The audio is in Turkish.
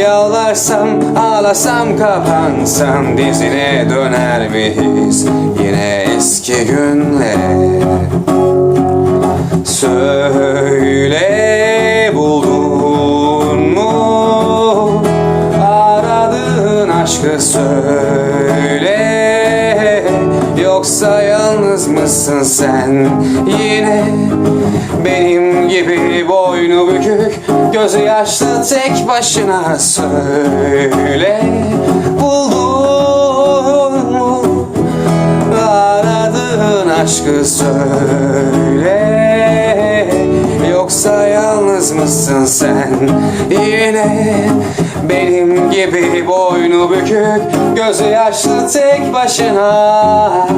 Yalvarsam, ağlasam, kapansam dizine döner miyiz yine eski günlere? Söyle buldun mu? Aradığın aşkı söyle Yoksa yalnız mısın sen? Yine Benim gibi boynu bükük Gözü yaşlı tek başına söyle. Buldun mu Aradığın aşkı söyle. Yoksa yalnız mısın sen? Yine Benim gibi boynu bükük Gözü yaşlı tek başına